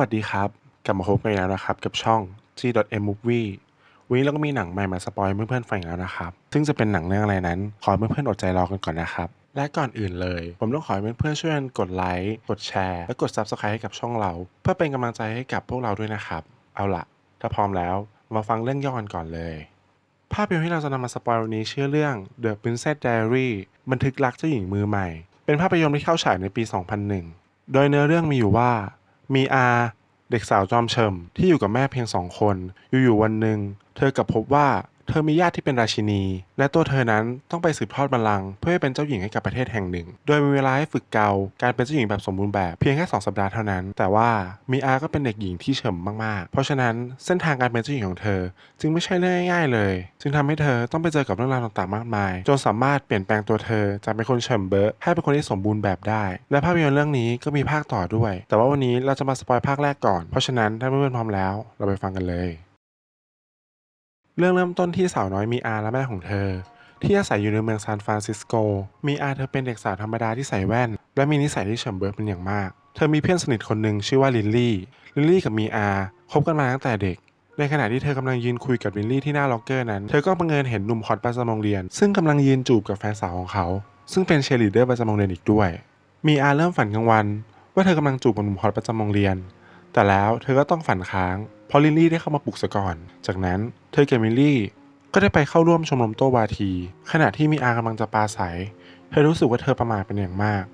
วัสดีครับ กลับมาพบกันอีกแล้วนะครับ กับช่อง G.M Movie วันนี้เราก็มีหนังใหม่มาสปอยเพื่อนๆฟังอีกแล้วนะครับ ซึ่งจะเป็นหนังเรื่องอะไรนั้น ขอให้เพื่อนๆอดใจรอกันก่อนนะครับ และก่อนอื่นเลย ผมต้องขอให้เพื่อนๆช่วยกันกดไลค์กดแชร์และกด Subscribe ให้กับช่องเรา เพื่อเป็นกำลังใจให้กับพวกเราด้วยนะครับ เอาละถ้าพร้อมแล้วมาฟังเรื่องย่อกันก่อนเลย ภาพยนตร์ที่เราจะนำมาสปอยวันนี้ชื่อเรื่อง The Princess Diary บันทึกรักเจ้าหญิงมือใหม่ เป็นภาพยนตร์ที่เข้าฉายในปี 2001 โดยเนื้อเรื่องมีอยู่ว่า มีอาเด็กสาวจอมเฉิมที่อยู่กับแม่เพียงสองคน อยู่ๆวันหนึ่ง เธอกลับพบว่า เธอมีญาติที่เป็นราชินี และตัวเธอนั้นต้องไปสืบทอดบัลลังก์เพื่อให้เป็นเจ้าหญิงให้กับประเทศแห่งหนึ่ง โดยมีเวลาให้ฝึกเกาการเป็นเจ้าหญิงแบบสมบูรณ์แบบเพียงแค่สองสัปดาห์เท่านั้น แต่ว่ามีอาก็เป็นเด็กหญิงที่เฉิมมากๆ เพราะฉะนั้นเส้นทางการเป็นเจ้าหญิงของเธอ จึงไม่ใช่เรื่องง่ายๆเลย จึงทำให้เธอต้องไปเจอกับเรื่องราวต่างๆมากมาย จนสามารถเปลี่ยนแปลงตัวเธอจากเป็นคนเฉิมเบอะให้เป็นคนที่สมบูรณ์แบบได้ และภาพยนตร์เรื่องนี้ก็มีภาคต่อด้วย แต่ว่าวันนี้เราจะมาสปอยภาคแรกก่อน เพราะฉะนั้นถ้าเพื่อนๆพร้อมแล้ว เราไปฟังกันเลย เรื่องเริ่มต้นที่สาวน้อยมีอาและแม่ของเธอ ที่อาศัยอยู่ในเมืองซานฟรานซิสโก มีอาเธอเป็นเด็กสาวธรรมดาที่ใส่แว่น และมีนิสัยที่เฉิมเบิร์เป็นอย่างมาก เธอมีเพื่อนสนิทคนหนึ่งชื่อว่าลินลี่ ลินลี่กับมีอาคบกันมาตั้งแต่เด็ก ในขณะที่เธอกำลังยืนคุยกับลินลี่ที่หน้าล็อกเกอร์นั้น เธอก็บังเอิญเห็นหนุ่มฮอตประจำโรงเรียน ซึ่งกำลังยืนจูบกับแฟนสาวของเขา ซึ่งเป็นเชลีเดอร์ประจำโรงเรียนอีกด้วย มีอาเริ่มฝันกลางวัน ว่าเธอกำลังจูบกับหนุ่มฮอตประจำโรงเรียน แต่แล้วเธอก็ต้องฝันค้าง เพราะลินลี่ได้เข้ามาปลุกซะก่อน จากนั้นเธอแกมิลลี่ก็ได้ไปเข้าร่วมชมรมโตวาที ขณะที่มีอากำลังจะปาใสเธอรู้สึกว่าเธอประมาทเป็นอย่างมาก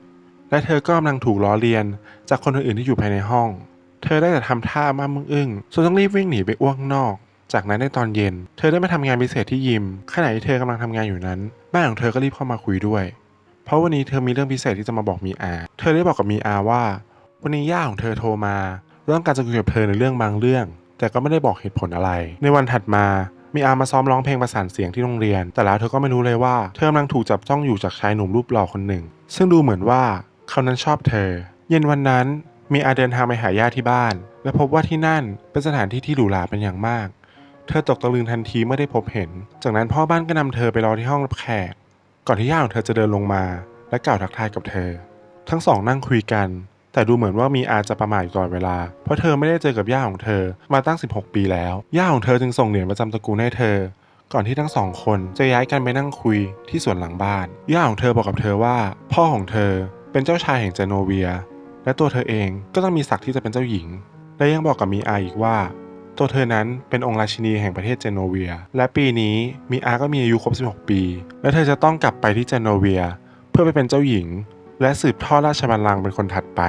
และเธอก็กำลังถูกล้อเลียน จากคนอื่นๆที่อยู่ภายในห้อง เธอได้แต่ทำท่ามามึงอึ้งจนต้องรีบวิ่งหนีไปอ้วกข้างนอก จากนั้นในตอนเย็น เธอได้มาทำงานพิเศษที่ยิม ขณะที่เธอกำลังทำงานอยู่นั้นแม่ของเธอก็รีบเข้ามาคุยด้วย เพราะวันนี้เธอมีเรื่องพิเศษที่จะมาบอกมีอา เธอได้บอกกับมีอาว่า วันนี้ย่าของเธอโทรมาเรื่องการจะคุยกับเธอในเรื่องบางเรื่อง แต่ก็ไม่ได้บอกเหตุผลอะไร ในวันถัดมามีอามาซ้อมร้องเพลงประสานเสียงที่โรงเรียน แต่แล้วเธอก็ไม่รู้เลยว่าเธอกำลังถูกจับจ้องอยู่จากชายหนุ่มรูปหล่อคนหนึ่ง ซึ่งดูเหมือนว่าเขานั้นชอบเธอ เย็นวันนั้นมีอาเดินทางไปหาญาติที่บ้าน และพบว่าที่นั่นเป็นสถานที่ที่หรูหราเป็นอย่างมาก เธอตกตะลึงทันทีเมื่อได้พบเห็น จากนั้นพ่อบ้านก็นำเธอไปรอที่ห้องรับแขก ก่อนที่ย่าของเธอจะเดินลงมา และกล่าวทักทายกับเธอ ทั้งสองนั่งคุยกัน แต่ดูเหมือนว่ามีอาจะประมาทอยู่ตลอดเวลา เพราะเธอไม่ได้เจอกับย่าของเธอมาตั้ง 16 ปีแล้ว ย่าของเธอจึงส่งเหรียญประจำตระกูลให้เธอ ก่อนที่ทั้งสองคนจะย้ายกันไปนั่งคุยที่สวนหลังบ้าน ย่าของเธอบอกกับเธอว่า พ่อของเธอเป็นเจ้าชายแห่งเจโนเวีย และตัวเธอเองก็ต้องมีศักดิ์ที่จะเป็นเจ้าหญิง และยังบอกกับมีอาอีกว่า ตัวเธอนั้นเป็นองค์ราชินีแห่งประเทศเจโนเวีย และปีนี้มีอาก็มีอายุครบ 16 ปี และเธอจะต้องกลับไปที่เจโนเวีย เพื่อไปเป็นเจ้าหญิง และสืบทอดราชบัลลังก์เป็นคนถัดไป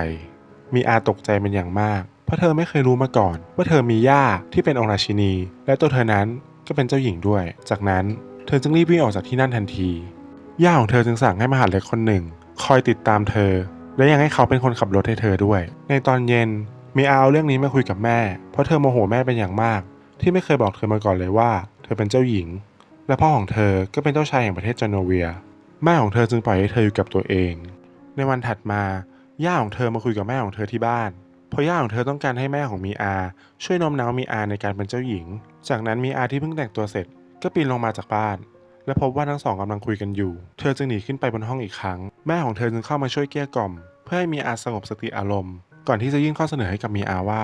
มีอาตกใจเป็นอย่างมาก เพราะเธอไม่เคยรู้มาก่อน ว่าเธอมีย่าที่เป็นองค์ราชินี และตัวเธอนั้นก็เป็นเจ้าหญิงด้วย จากนั้นเธอจึงรีบวิ่งออกจากที่นั่นทันที ย่าของเธอจึงสั่งให้มหาดเล็กคนหนึ่ง คอยติดตามเธอ และยังให้เขาเป็นคนขับรถให้เธอด้วย ในตอนเย็นมีอาเอาเรื่องนี้มาคุยกับแม่ เพราะเธอโมโหแม่เป็นอย่างมาก ที่ไม่เคยบอกเธอมาก่อนเลยว่า เธอเป็นเจ้าหญิง และพ่อของเธอก็เป็นเจ้าชายแห่งประเทศจโนเวีย แม่ของเธอจึงปล่อยให้เธออยู่กับตัวเอง ในวันถัดมา ย่าของเธอมาคุยกับแม่ของเธอที่บ้าน เพราะย่าของเธอต้องการให้แม่ของมีอา ช่วยโน้มน้าวมีอาในการเป็นเจ้าหญิง จากนั้นมีอาที่เพิ่งแต่งตัวเสร็จ ก็ปีนลงมาจากบ้าน และพบว่าทั้งสองกำลังคุยกันอยู่ เธอจึงหนีขึ้นไปบนห้องอีกครั้ง แม่ของเธอจึงเข้ามาช่วยเกลี้ยกล่อม เพื่อให้มีอาสงบสติอารมณ์ ก่อนที่จะยื่นข้อเสนอให้กับมีอาว่า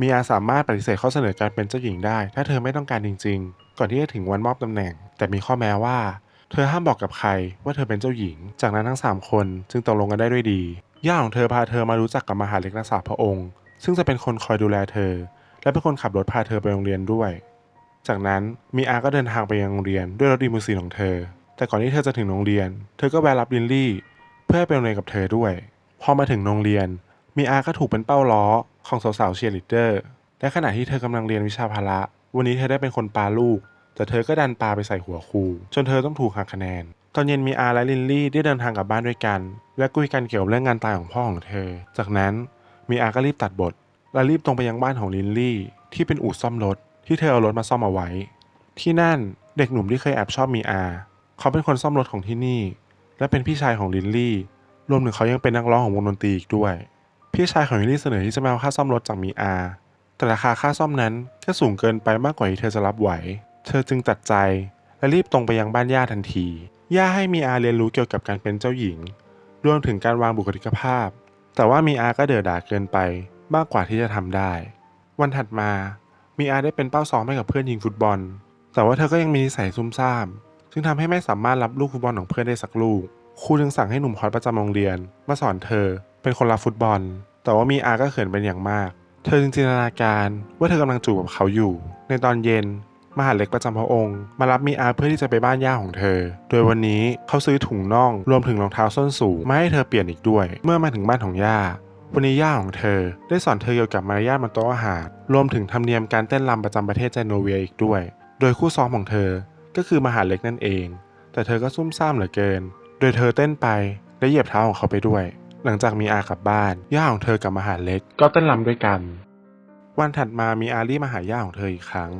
มีอาสามารถปฏิเสธข้อเสนอการเป็นเจ้าหญิงได้ ถ้าเธอไม่ต้องการจริง ๆ ก่อนที่จะถึงวันมอบตำแหน่ง แต่มีข้อแม้ว่า เธอห้ามบอกกับใครว่าเธอเป็นเจ้าหญิง จากนั้นทั้งสามคนจึงตกลงกันได้ด้วยดี ย่าของเธอพาเธอมารู้จักกับมหาเล็กรักษาพระองค์ ซึ่งจะเป็นคนคอยดูแลเธอ และเป็นคนขับรถพาเธอไปโรงเรียนด้วย จากนั้นมีอาก็เดินทางไปยังโรงเรียนด้วยรถดีมูซีนของเธอ แต่ก่อนที่เธอจะถึงโรงเรียน เธอก็แวะรับลินลี่ เพื่อให้ไปโรงเรียนกับเธอด้วย พอมาถึงโรงเรียน มีอาก็ถูกเป็นเป้าล้อของสาวๆเชียร์ลีดเดอร์และขณะที่เธอกำลังเรียนวิชาพละ วันนี้เธอได้เป็นคนปาลูก แต่เธอก็ดันปาไปใส่หัวครู จนเธอต้องถูกหักคะแนน ตอนเย็นมีอาและลินลี่ได้เดินทางกลับบ้านด้วยกัน และคุยกันเกี่ยวกับเรื่องงานตายของพ่อของเธอ จากนั้นมีอาก็รีบตัดบท และรีบตรงไปยังบ้านของลินลี่ ที่เป็นอู่ซ่อมรถ ที่เธอเอารถมาซ่อมเอาไว้ ที่นั่นเด็กหนุ่มที่เคยแอบชอบมีอา เขาเป็นคนซ่อมรถของที่นี่ และเป็นพี่ชายของลินลี่ รวมถึงเขายังเป็นนักร้องของวงดนตรีอีกด้วย พี่ชายของลินลี่เสนอที่จะมาเอาค่าซ่อมรถจากมีอา แต่ราคาค่าซ่อมนั้นก็สูงเกินไปมากกว่าที่เธอจะรับไหว เธอจึงตัดใจและรีบตรงไปยังบ้านย่าทันที ย่าให้มีอาเรียนรู้เกี่ยวกับการเป็นเจ้าหญิง รวมถึงการวางบุคลิกภาพ แต่ว่ามีอาก็เดือดดาเกินไปมากกว่าที่จะทำได้ วันถัดมา มีอาได้เป็นเป้าซ้อมให้กับเพื่อนยิงฟุตบอล แต่ว่าเธอก็ยังมีนิสัยซุ่มซ่าม ซึ่งทำให้ไม่สามารถรับลูกฟุตบอลของเพื่อนได้สักลูก ครูจึงสั่งให้หนุ่มฮอตประจำโรงเรียน มาสอนเธอ เป็นคนรับฟุตบอล แต่ว่ามีอาก็เขินเป็นอย่างมาก เธอจึงจินตนาการว่าเธอกำลังจูบกับเขาอยู่ ในตอนเย็น มหาเล็กประจำพระองค์ มารับมีอาเพื่อที่จะไปบ้านย่าของเธอ โดยวันนี้เขาซื้อถุงน่องรวมถึงรองเท้าส้นสูงมาให้เธอเปลี่ยนอีกด้วย เมื่อมาถึงบ้านของย่าวันนี้ย่าของเธอ ได้สอนเธอเกี่ยวกับมารยาทบนโต๊ะอาหารรวมถึงธรรมเนียมการเต้นรำประจำประเทศเจโนเวียอีกด้วย โดยคู่ซ้อมของเธอก็คือมหาเล็กนั่นเอง แต่เธอก็ซุ่มซ่ามเหลือเกิน โดยเธอเต้นไปและเหยียบเท้าของเขาไปด้วย หลังจากมีอากลับบ้านย่าของเธอกับมหาเล็กก็เต้นรำด้วยกัน วันถัดมามีอารีมาหาย่าของเธออีกครั้ง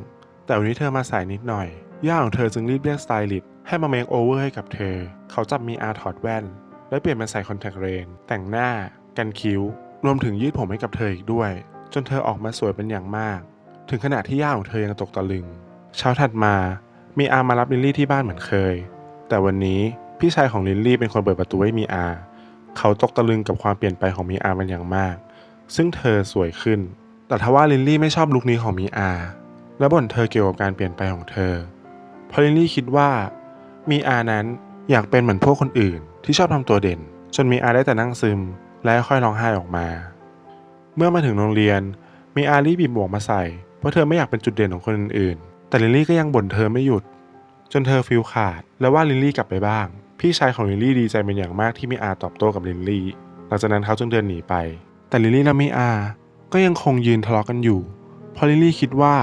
แต่วันนี้เธอมาสายนิดหน่อย ย่าของเธอจึงรีบเรียกสไตลิสต์ให้มาเมคโอเวอร์ให้กับเธอ เขาจับมีอาถอดแว่น และเปลี่ยนเป็นใส่คอนแทคเลนส์แต่งหน้า กันคิ้ว รวมถึงยืดผมให้กับเธออีกด้วย จนเธอออกมาสวยเป็นอย่างมาก ถึงขนาดที่ย่าของเธอยังตกตะลึง เช้าถัดมา มีอามารับลิลลี่ที่บ้านเหมือนเคย แต่วันนี้พี่ชายของลิลลี่เป็นคนเปิดประตูให้มีอา เขาตกตะลึงกับความเปลี่ยนไปของมีอาเป็นอย่างมาก ซึ่งเธอสวยขึ้น แต่ทว่าลิลลี่ไม่ชอบลุคนี้ของมีอา และบ่นเธอเกี่ยวกับการเปลี่ยนไปของเธอพราะลิลลี่คิดว่า มีอานั้นอยากเป็นเหมือนพวกคนอื่น ที่ชอบทำตัวเด่น จนมีอาได้แต่นั่งซึม และค่อยร้องไห้ออกมา เมื่อมาถึงโรงเรียน มีอารีบบีบหมวกมาใส่ เพราะเธอไม่อยากเป็นจุดเด่นของคนอื่นๆ แต่ลิลลี่ก็ยังบ่นเธอไม่หยุด จนเธอฟิลขาด และว่าลิลลี่กลับไปบ้าง พี่ชายของลิลลี่ดีใจเป็นอย่างมากที่มีอาตอบโต้กับลิลลี่ หลังจากนั้นเขาจึงเดินหนีไป แต่ลิลลี่และมีอา ก็ยังคงยืนทะเลาะกันอยู่พราะลิลลี่คิดว่า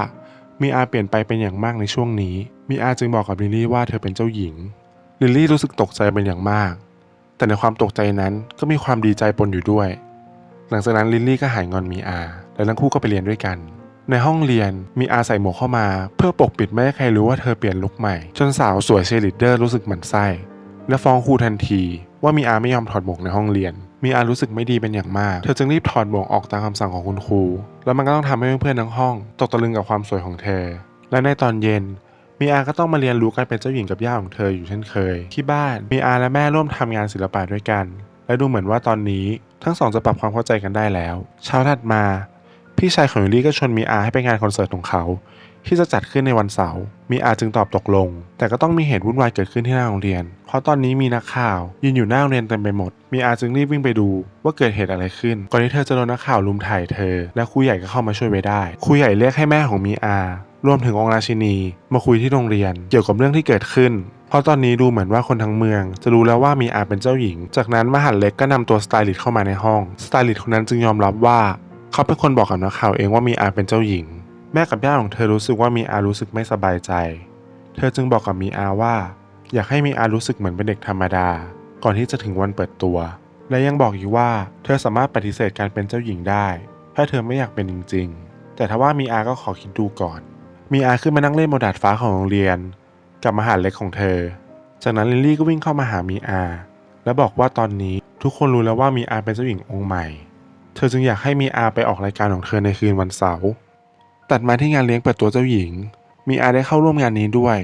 มีอาเปลี่ยนไปเป็นอย่างมากในช่วงนี้ มีอาจึงบอกกับลิลลี่ว่าเธอเป็นเจ้าหญิง ลิลลี่รู้สึกตกใจเป็นอย่างมาก แต่ในความตกใจนั้นก็มีความดีใจปนอยู่ด้วย หลังจากนั้นลิลลี่ก็หายงอนมีอา และทั้งคู่ก็ไปเรียนด้วยกัน ในห้องเรียนมีอาใส่หมวกเข้ามา เพื่อปกปิดไม่ให้ใครรู้ว่าเธอเปลี่ยนลุคใหม่ จนสาวสวยเชลิดเดอร์รู้สึกหมั่นไส้ และฟ้องครูทันที ว่ามีอาไม่ยอมถอดหมวกในห้องเรียน มีอารู้สึกไม่ดีเป็นอย่างมาก เธอจึงรีบถอดหมวกออกตามคำสั่งของคุณครู แล้วมันก็ต้องทำให้เพื่อนๆทั้งห้อง ตกตะลึงกับความสวยของเธอ และในตอนเย็นมีอาก็ต้องมาเรียนรู้การเป็นเจ้าหญิงกับย่าของเธออยู่เช่นเคย ที่บ้านมีอาและแม่ร่วมทำงานศิลปะด้วยกัน และดูเหมือนว่าตอนนี้ทั้งสองจะปรับความเข้าใจกันได้แล้ว เช้าถัดมา พี่ชายของลิลลี่ก็ชวนมีอาให้ไปงานคอนเสิร์ตของเขา ที่จะจัดขึ้นในวันเสาร์มีอาจึงตอบตกลง แต่ก็ต้องมีเหตุวุ่นวายเกิดขึ้นที่หน้าโรงเรียน เพราะตอนนี้มีนักข่าวยืนอยู่หน้าโรงเรียนเต็มไปหมด มีอาจึงรีบวิ่งไปดูว่าเกิดเหตุอะไรขึ้น ก่อนที่เธอจะโดนนักข่าวลุมถ่ายเธอ และครูใหญ่ก็เข้ามาช่วยไว้ได้ ครูใหญ่เรียกให้แม่ของมีอารวมถึงองค์ราชินี มาคุยที่โรงเรียน เกี่ยวกับเรื่องที่เกิดขึ้น เพราะตอนนี้ดูเหมือนว่าคนทั้งเมือง จะรู้แล้วว่ามีอาเป็นเจ้าหญิง จากนั้นมหันเล็กก็นำตัวสไตลิสต์เข้ามาในห้อง สไตลิสต์คนนั้นจึงยอมรับว่า เขาเป็นคนบอกกับนักข่าวเองว่ามีอาเป็นเจ้าหญิง แม่กับย่าของเธอรู้สึกว่ามีอารู้สึกไม่สบายใจ เธอจึงบอกกับมีอาว่า อยากให้มีอารู้สึกเหมือนเป็นเด็กธรรมดา ก่อนที่จะถึงวันเปิดตัว และยังบอกอีกว่าเธอสามารถปฏิเสธการเป็นเจ้าหญิงได้ ถ้าเธอไม่อยากเป็นจริง ๆ แต่ถ้าว่ามีอาก็ขอคิดดูก่อน มีอาขึ้นมานั่งเล่นบนดาดฟ้าของโรงเรียน กับมหาเล็กของเธอ จากนั้นลิลลี่ก็วิ่งเข้ามาหามีอา และบอกว่าตอนนี้ทุกคนรู้แล้วว่ามีอาเป็นเจ้าหญิงองค์ใหม่ เธอจึงอยากให้มีอาไปออกรายการของเธอในคืนวันเสาร์ ตัดมาที่งานเลี้ยงเปิดตัวเจ้าหญิง มีอาได้เข้าร่วมงานนี้ด้วย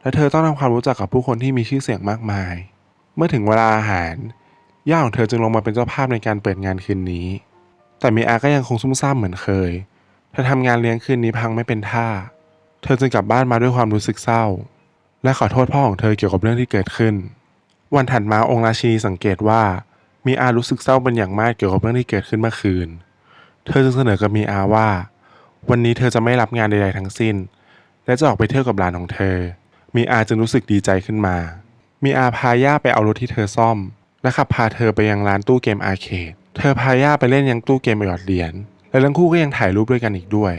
และเธอต้องทำความรู้จักกับผู้คนที่มีชื่อเสียงมากมาย เมื่อถึงเวลาอาหาร ย่าของเธอจึงลงมาเป็นเจ้าภาพในการเปิดงานคืนนี้ แต่มีอาก็ยังคงซุ่มซ่ามเหมือนเคย เธอทำงานเลี้ยงคืนนี้พังไม่เป็นท่า เธอจึงกลับบ้านมาด้วยความรู้สึกเศร้า และขอโทษพ่อของเธอเกี่ยวกับเรื่องที่เกิดขึ้น วันถัดมาองค์ราชินีสังเกตว่า มีอารู้สึกเศร้าเป็นอย่างมากเกี่ยวกับเรื่องที่เกิดขึ้นเมื่อคืน เธอจึงเสนอกับมีอาว่า วันนี้เธอจะไม่รับงานใดๆทั้งสิ้น และจะออกไปเที่ยวกับหลานของเธอ มีอาจึงรู้สึกดีใจขึ้นมา มีอาพาย่าไปเอารถที่เธอซ่อม และขับพาเธอไปยังร้านตู้เกมอาร์เคด เธอพาย่าไปเล่นยังตู้เกมหยอดเหรียญ และทั้งคู่ก็ยังถ่ายรูปด้วยกันอีกด้วย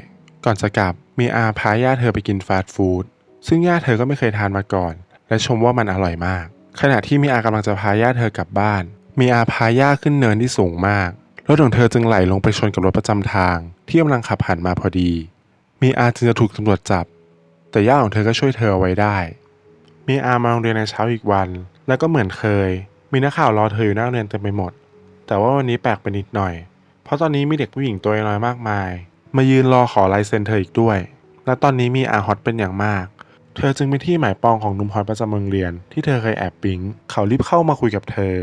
ก่อนจะกลับ มีอาพาย่าเธอไปกินฟาสต์ฟู้ด ซึ่งย่าเธอก็ไม่เคยทานมาก่อน และชมว่ามันอร่อยมาก ขณะที่มีอากำลังจะพาย่าเธอกลับบ้าน มีอาพาย่าขึ้นเนินที่สูงมาก รถของเธอจึงไหลลงไปชนกับรถประจำทาง ที่กำลังขับผ่านมาพอดี มีอาจึงจะถูกตำรวจจับ แต่ย่าของเธอก็ช่วยเธอเอาไว้ได้ มีอามาโรงเรียนในเช้าอีกวัน แล้วก็เหมือนเคย มีนักข่าวรอเธออยู่หน้าโรงเรียนเต็มไปหมด แต่ว่าวันนี้แปลกไปนิดหน่อย เพราะตอนนี้มีเด็กผู้หญิงตัวน้อยมากมาย มายืนรอขอลายเซ็นเธออีกด้วย และตอนนี้มีอาฮอตเป็นอย่างมาก เธอจึงเป็นที่หมายปองของหนุ่มฮอตประจำโรงเรียน ที่เธอเคยแอบปิ๊ง เขารีบเข้ามาคุยกับเธอ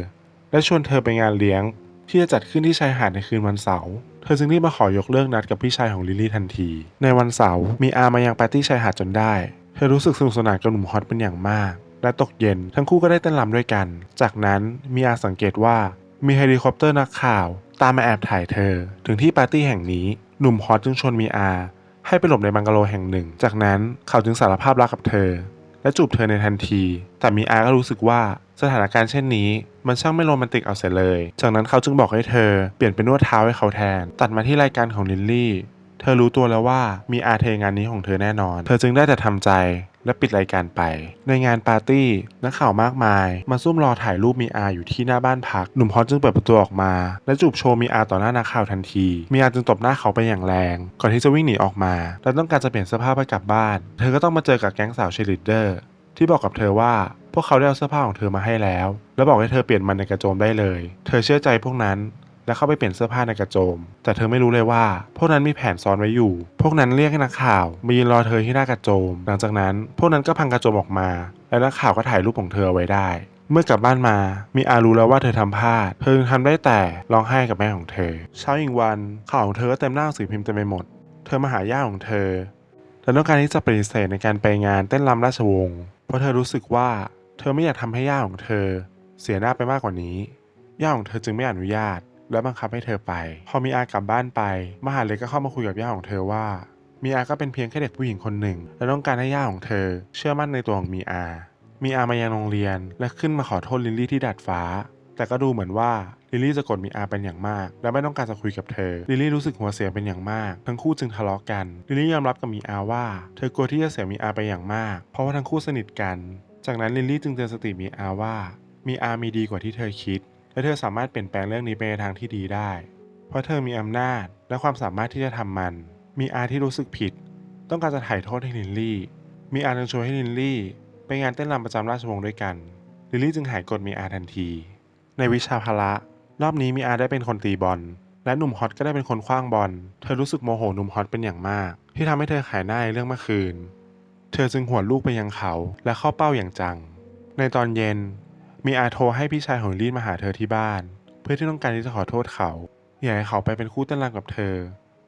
และชวนเธอไปงานเลี้ยง ที่จะจัดขึ้นที่ชายหาดในคืนวันเสาร์เธอจึงรีบมาขอยกเลิกนัดกับพี่ชายของลิลลี่ทันที ในวันเสาร์มีอามายังปาร์ตี้ชายหาดจนได้ เธอรู้สึกสนุกสนานกับหนุ่มฮอตเป็นอย่างมาก และตกเย็นทั้งคู่ก็ได้เต้นรำด้วยกัน จากนั้นมีอาสังเกตว่ามีเฮลิคอปเตอร์นักข่าว ตามมาแอบถ่ายเธอ ถึงที่ปาร์ตี้แห่งนี้หนุ่มฮอตจึงชวนมีอาให้ไปหลบในบังกะโลแห่งหนึ่ง จากนั้นเขาจึงสารภาพรักกับเธอ และจูบเธอในทันที แต่มีอาก็รู้สึกว่าสถานการณ์เช่นนี้มันช่างไม่โรแมนติกเอาเสียเลย จากนั้นเขาจึงบอกให้เธอเปลี่ยนเป็นนวดเท้าให้เขาแทน ตัดมาที่รายการของลินลี่ เธอรู้ตัวแล้วว่ามีอาเทงานนี้ของเธอแน่นอน เธอจึงได้แต่ทำใจ และปิดรายการไป ในงานปาร์ตี้นักข่าวมากมาย มาซุ่มรอถ่ายรูปมีอาอยู่ที่หน้าบ้านพัก หนุ่มฮอตจึงเปิดประตูออกมา และจูบโชว์มีอาต่อหน้านักข่าวทันที มีอาจึงตบหน้าเขาไปอย่างแรง ก่อนที่จะวิ่งหนีออกมา และต้องการจะเปลี่ยนเสื้อผ้าไปกลับบ้าน เธอก็ต้องมาเจอกับแก๊งสาวเชลิดเดอร์ ที่บอกกับเธอว่าพวกเขาได้เอาเสื้อผ้าของเธอมาให้แล้ว และบอกให้เธอเปลี่ยนมันในกระโจมได้เลย เธอเชื่อใจพวกนั้น และเข้าไปเปลี่ยนเสื้อผ้าในกระโจม แต่เธอไม่รู้เลยว่า พวกนั้นมีแผนซ้อนไว้อยู่ พวกนั้นเรียกให้นักข่าวมายืนรอเธอที่หน้ากระโจม หลังจากนั้น พวกนั้นก็พังกระโจมออกมา และนักข่าวก็ถ่ายรูปของเธอไว้ได้ เมื่อกลับบ้านมา มีอารู้แล้วว่าเธอทำพลาด เธอทำได้แต่ร้องไห้กับแม่ของเธอ เช้าอีกวันข่าวของเธอก็เต็มหน้าหนังสือพิมพ์เต็มไปหมด เธอมาหาย่าของเธอและต้องการที่จะปฏิเสธในการไปงานเต้นรำราชวงศ์เพราะเธอรู้สึกว่าเธอไม่อยากทำให้ย่าของเธอ เสียหน้าไปมากกว่านี้ย่าของเธอจึงไม่อนุญาต และบังคับให้เธอไป พอมีอากลับบ้านไป มหาเล็กก็เข้ามาคุยกับย่าของเธอว่า มีอาก็เป็นเพียงแค่เด็กผู้หญิงคนหนึ่ง และต้องการให้ย่าของเธอ เชื่อมั่นในตัวของมีอา มีอามายังโรงเรียน และขึ้นมาขอโทษลิลลี่ที่ดาดฟ้า แต่ก็ดูเหมือนว่าลิลลี่จะกดมีอาเป็นอย่างมาก และไม่ต้องการจะคุยกับเธอ ลิลลี่รู้สึกหัวเสียเป็นอย่างมาก ทั้งคู่จึงทะเลาะกัน ลิลลี่ยอมรับกับมีอาว่า เธอกลัวที่จะเสียมีอาไปอย่างมาก เพราะว่าทั้งคู่สนิทกัน จากนั้นลิลลี่จึงเตือนสติมีอาว่า มีอามีดีกว่าที่เธอคิด และเธอสามารถเปลี่ยนแปลงเรื่องนี้ไปในทางที่ดีได้ เพราะเธอมีอำนาจและความสามารถที่จะทำมัน มีอาที่รู้สึกผิด ต้องการจะถ่ายโทษให้ลินลี่ มีอาจึงชวนให้ลินลี่ ไปงานเต้นรำประจำราชวงศ์ด้วยกัน ลิลลี่จึงหายกดมีอาทันที ในวิชาพละรอบนี้มีอาได้เป็นคนตีบอล และหนุ่มฮอตก็ได้เป็นคนคว้างบอล เธอรู้สึกโมโหหนุ่มฮอตเป็นอย่างมาก ที่ทำให้เธอขายหน้าในเรื่องเมื่อคืน เธอจึงหวนลูกไปยังเขาและเข้าเป้าอย่างจัง ในตอนเย็น มีอาโทรให้พี่ชายของลินมาหาเธอที่บ้าน เพื่อที่ต้องการที่จะขอโทษเขาอยากให้เขาไปเป็นคู่เต้นรำกับเธอ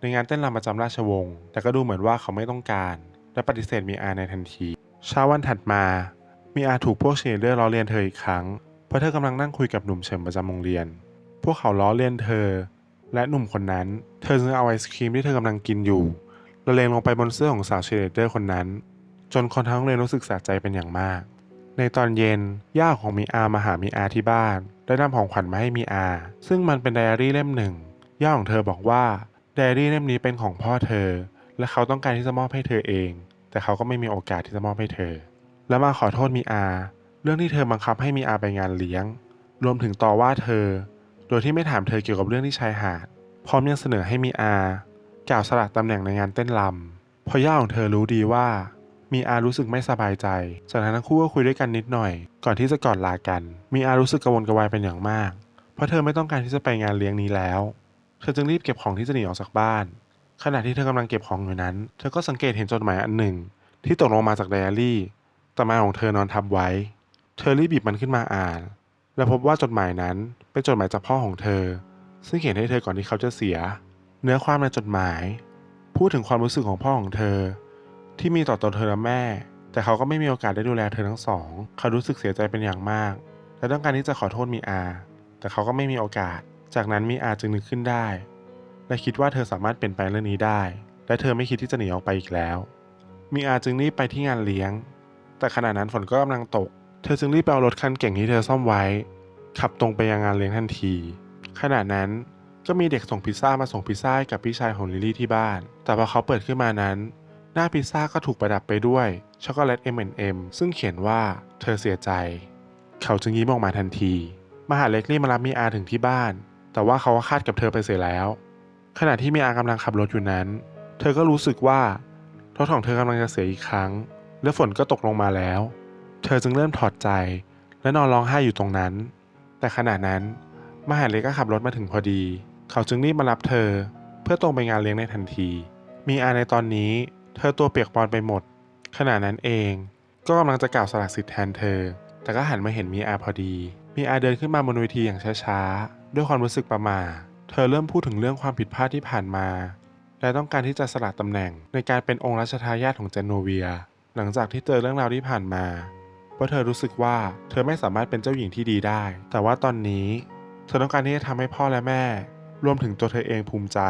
ในงานเต้นรำประจำราชวงศ์แต่ก็ดูเหมือนว่าเขาไม่ต้องการ และปฏิเสธมีอาในทันทีเช้าวันถัดมา มีอาถูกพวกเชียร์ลีดเดอร์ล้อเลียนเธออีกครั้งเพราะเธอกำลังนั่งคุยกับหนุ่มเฉิมประจำโรงเรียน พวกเขาล้อเลียนเธอ และหนุ่มคนนั้น เธอจึงเอาไอศครีมที่เธอกำลังกินอยู่ละเลงลงไปบนเสื้อของสาวเชียร์ลีดเดอร์คนนั้น จนคนทั้งโรงเรียนรู้สึกสะใจเป็นอย่างมาก ในตอนเย็น ย่าของมีอามาหามีอาที่บ้าน ได้นำของขวัญมาให้มีอา ซึ่งมันเป็นไดอารี่เล่มหนึ่ง ย่าของเธอบอกว่าไดอารี่เล่มนี้เป็นของพ่อเธอ และเขาต้องการที่จะมอบให้เธอเอง แต่เขาก็ไม่มีโอกาสที่จะมอบให้เธอ และมาขอโทษมีอา เรื่องที่เธอบังคับให้มีอาไปงานเลี้ยง รวมถึงต่อว่าเธอ โดยที่ไม่ถามเธอเกี่ยวกับเรื่องที่ชายหาด พร้อมยังเสนอให้มีอากล่าวสละตำแหน่งในงานเต้นรำเพราะย่าของเธอรู้ดีว่า มีอารู้สึกไม่สบายใจจากนั้นทั้งคู่ก็คุยด้วยกันนิดหน่อย ก่อนที่จะกอดลากัน มีอารู้สึกกังวลกระวายเป็นอย่างมาก เพราะเธอไม่ต้องการที่จะไปงานเลี้ยงนี้แล้ว เธอจึงรีบเก็บของที่จะหนีออกจากบ้าน ขณะที่เธอกำลังเก็บของอยู่นั้น เธอก็สังเกตเห็นจดหมายอันหนึ่ง ที่ตกลงมาจากไดอารี่ แต่มาของเธอนอนทับไว้ เธอรีบหยิบมันขึ้นมาอ่าน และพบว่าจดหมายนั้นเป็นจดหมายจากพ่อของเธอ ซึ่งเขียนให้เธอก่อนที่เขาจะเสีย เนื้อความในจดหมาย พูดถึงความรู้สึกของพ่อของเธอ ที่มีต่อตัวเธอและแม่ แต่เขาก็ไม่มีโอกาสได้ดูแลเธอทั้งสอง เขารู้สึกเสียใจเป็นอย่างมาก และต้องการที่จะขอโทษมีอา แต่เขาก็ไม่มีโอกาส จากนั้นมีอาจึงนึกขึ้นได้ และคิดว่าเธอสามารถเปลี่ยนแปลงเรื่องนี้ได้ และเธอไม่คิดที่จะหนีออกไปอีกแล้ว มีอาจึงรีบไปที่งานเลี้ยง แต่ขณะนั้นฝนก็กำลังตก เธอจึงรีบไปเอารถคันเก่งที่เธอซ่อมไว้ ขับตรงไปยังงานเลี้ยงทันที ขณะนั้นก็มีเด็กส่งพิซซ่ามาส่งพิซซ่ากับพี่ชายของลิลลี่ที่บ้าน แต่พอเขาเปิดขึ้นมานั้น หน้าพิซซ่าก็ถูกประดับไปด้วยช็อกโกแลต M&M ซึ่งเขียนว่าเธอเสียใจ เขาจึงยิ้มออกมาทันทีมหาเล็กรีบมารับมีอาถึงที่บ้าน แต่ว่าเขาก็คาดกับเธอไปเสียแล้ว ขณะที่มีอากำลังขับรถอยู่นั้น เธอก็รู้สึกว่ารถของเธอกำลังจะเสียอีกครั้ง และฝนก็ตกลงมาแล้ว เธอจึงเริ่มถอดใจ และนอนร้องไห้อยู่ตรงนั้น แต่ขณะนั้นมหาเล็กก็ขับรถมาถึงพอดี เขาจึงรีบมารับเธอ เพื่อตรงไปงานเลี้ยงในทันที มีอาในตอนนี้ เธอตัวเปียกปอนไปหมด ขณะนั้นเอง ก็กำลังจะกล่าวสละสิทธิ์แทนเธอ แต่ก็หันมาเห็นมีอาพอดี มีอาเดินขึ้นมาบนเวทีอย่างช้าๆ ด้วยความรู้สึกประหม่า เธอเริ่มพูดถึงเรื่องความผิดพลาดที่ผ่านมา และต้องการที่จะสละตำแหน่งในการเป็นองค์รัชทายาทของเจนโนเวีย หลังจากที่เจอเรื่องราวที่ผ่านมา เพราะเธอรู้สึกว่าเธอไม่สามารถเป็นเจ้าหญิงที่ดีได้ แต่ว่าตอนนี้ เธอต้องการที่จะทำให้พ่อและแม่ รวมถึงตัวเธอเองภูมิใจ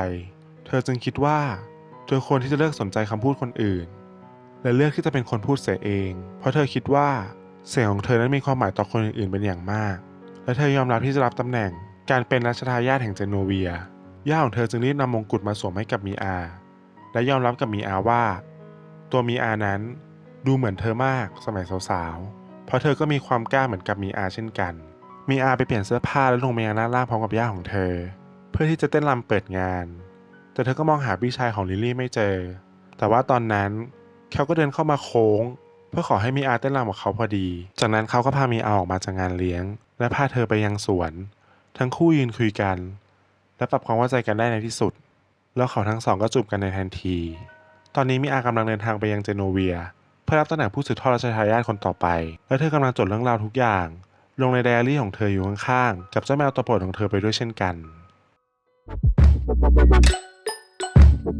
เธอจึงคิดว่า ธอควรที่จะเลิกสนใจคำพูดคนอื่น และเลือกที่จะเป็นคนพูดเสียเอง เพราะเธอคิดว่าเสียงของเธอนั้นมีความหมายต่อคนอื่นๆเป็นอย่างมาก และเธอยอมรับที่จะรับตำแหน่ง การเป็นรัชทายาทแห่งเจโนเวีย ย่าของเธอจึงรีบนำมงกุฎมาสวมให้กับมีอา และยอมรับกับมีอาว่า ตัวมีอานั้นดูเหมือนเธอมากสมัยสาวๆ เพราะเธอก็มีความกล้าเหมือนกับมีอาเช่นกัน มีอาไปเปลี่ยนเสื้อผ้าแล้วลงมายังด้านล่างพร้อมกับย่าของเธอ เพื่อที่จะเต้นรำเปิดงาน แต่เธอก็มองหาพี่ชายของลิลลี่ไม่เจอ แต่ว่าตอนนั้นเขาก็เดินเข้ามาโค้ง เพื่อขอให้มีอาเต้นรำกับเขาพอดี จากนั้นเขาก็พามีอาออกมาจากงานเลี้ยง และพาเธอไปยังสวน ทั้งคู่ยืนคุยกัน และปรับความเข้าใจกันได้ในที่สุด แล้วเขาทั้งสองก็จูบกันในทันที ตอนนี้มีอากำลังเดินทางไปยังเจโนเวีย เพื่อรับตำแหน่งผู้สืบทอดราชทายาทคนต่อไป และเธอกำลังจดเรื่องราวทุกอย่าง ลงในไดอารี่ของเธออยู่ข้างๆกับเจ้าแมวตัวโปรดของเธอไปด้วยเช่นกัน